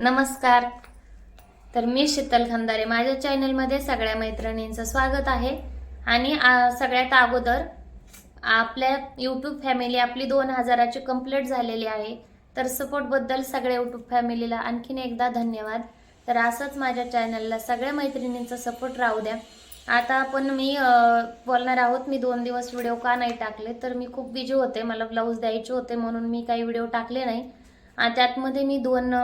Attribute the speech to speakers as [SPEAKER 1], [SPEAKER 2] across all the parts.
[SPEAKER 1] नमस्कार. तर मी शीतल खंदारे माझ्या चॅनलमध्ये सगळ्या मैत्रिणींचं स्वागत आहे. आणि सगळ्यात अगोदर आपल्या यूट्यूब फॅमिली आपली दोन हजाराची कंप्लीट झालेली आहे. तर सपोर्टबद्दल सगळ्या यूट्यूब फॅमिलीला आणखीन एकदा धन्यवाद. तर असंच माझ्या चॅनलला सगळ्या मैत्रिणींचा सपोर्ट राहू द्या. आता आपण मी बोलणार आहोत मी दोन दिवस व्हिडिओ का नाही टाकले तर मी खूप बिझी होते मला ब्लाऊज द्यायचे होते म्हणून मी काही व्हिडिओ टाकले नाही. त्यातमध्ये मी दोन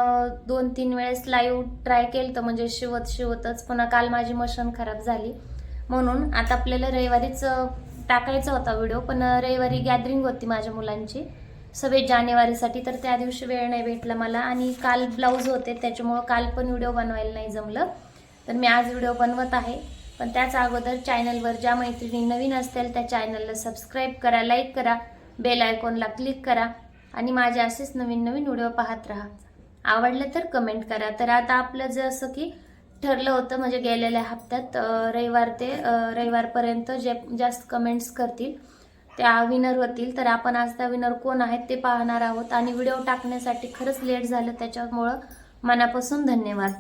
[SPEAKER 1] दोन तीन वेळेस लाईव्ह ट्राय केलं तर म्हणजे शिवत शिवतच. पुन्हा काल माझी मशीन खराब झाली. म्हणून आता आपल्याला रविवारीच टाकायचा होता व्हिडिओ पण रविवारी गॅदरिंग होती माझ्या मुलांची. सव्वीस जानेवारीसाठी तर त्या दिवशी वेळ नाही भेटला मला. आणि काल ब्लाऊज होते त्याच्यामुळं काल पण व्हिडिओ बनवायला नाही जमलं. तर मी आज व्हिडिओ बनवत आहे. पण त्याच अगोदर चॅनलवर ज्या मैत्रिणी नवीन असतील त्या चॅनलला सबस्क्राईब करा लाईक करा. बेल आयकॉनला क्लिक करा. आणि माझे असेच नवीन नवीन व्हिडिओ पाहत राहा. आवडलं तर कमेंट करा. तर आता आपलं जसं की ठरलं होतं म्हणजे गेलेल्या हप्त्यात रविवार ते रविवारपर्यंत जे जास्त कमेंट्स करतील त्या विनर होतील. तर आपण आज त्या विनर कोण आहेत ते पाहणार आहोत. आणि व्हिडिओ टाकण्यासाठी खरंच लेट झालं त्याच्यामुळं मनापासून धन्यवाद.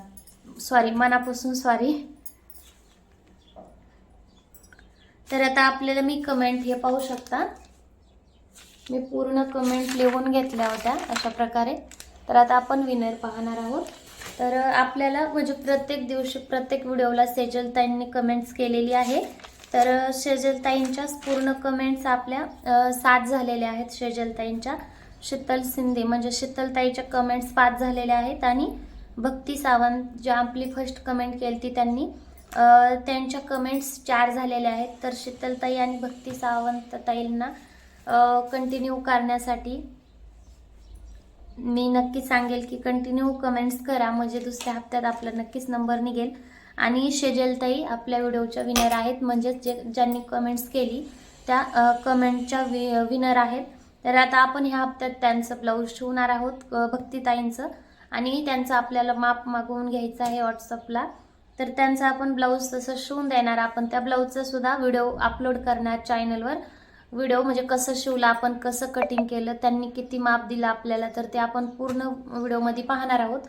[SPEAKER 1] सॉरी मनापासून सॉरी तर आता आपल्याला मी कमेंट हे पाहू शकता. मी पूर्ण कमेंट लिहून घेतल्या होत्या अशा प्रकारे. तर आता आपण विनर पाहणार आहोत. तर आपल्याला म्हणजे प्रत्येक दिवशी प्रत्येक व्हिडिओला सेजलताईंनी कमेंट्स केलेली आहे. तर शेजलताईंच्याच पूर्ण कमेंट्स आपल्या सात झालेल्या आहेत शेजलताईंच्या शीतल शिंदे म्हणजे शीतलताईच्या कमेंट्स पाच झालेल्या आहेत आणि भक्ती सावंत ज्या आपली फर्स्ट कमेंट केली ती त्यांनी त्यांच्या कमेंट्स चार झालेल्या आहेत. तर शीतलताई आणि भक्ती सावंत ताईंना कंटिन्यू करण्यासाठी. मी नक्की सांगेल की कंटिन्यू कमेंट्स करा म्हणजे दुसऱ्या हप्त्यात आपला नक्कीच नंबर निघेल. आणि शेजलताई आपल्या व्हिडिओच्या विनर आहेत म्हणजेच जे ज्यांनी कमेंट्स केली त्या कमेंटच्या वि विनर आहेत. तर आता आपण ह्या हप्त्यात त्यांचं ब्लाऊज शिवणार आहोत भक्तीताईंचं भक्तिताईंचं. आणि त्यांचं आपल्याला माप मागवून घ्यायचं आहे व्हॉट्सअपला तर त्यांचं आपण ब्लाऊज तसं शिवून देणार. आपण त्या ब्लाऊजचा सुद्धा व्हिडिओ अपलोड करणार चॅनलवर व्हिडिओ म्हणजे कसं शिवलं आपण कसं कटिंग केलं त्यांनी किती माप दिलं आपल्याला तर ते आपण पूर्ण व्हिडिओमध्ये पाहणार आहोत.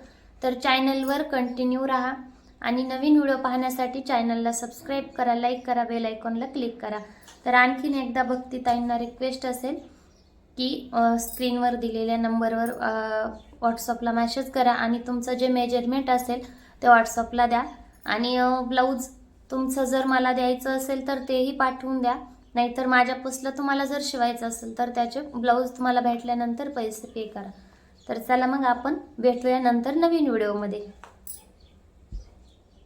[SPEAKER 1] तर चॅनलवर कंटिन्यू राहा आणि नवीन व्हिडिओ पाहण्यासाठी चॅनलला सबस्क्राईब करा लाईक करा बेल आयकॉनला क्लिक करा. तर आणखीन एकदा भक्तिताईंना रिक्वेस्ट असेल की स्क्रीनवर दिलेल्या नंबरवर व्हॉट्सअपला मॅसेज करा आणि तुमचं जे मेजरमेंट असेल ते व्हॉट्सअपला द्या. आणि ब्लाऊज तुमचं जर मला द्यायचं असेल तर तेही पाठवून द्या. नाहीतर माझ्या पुसलं तुम्हाला जर शिवायचं असेल तर त्याचे ब्लाऊज तुम्हाला भेटल्यानंतर पैसे पे करा. तर चला मग आपण भेटूया नंतर नवीन व्हिडिओमध्ये.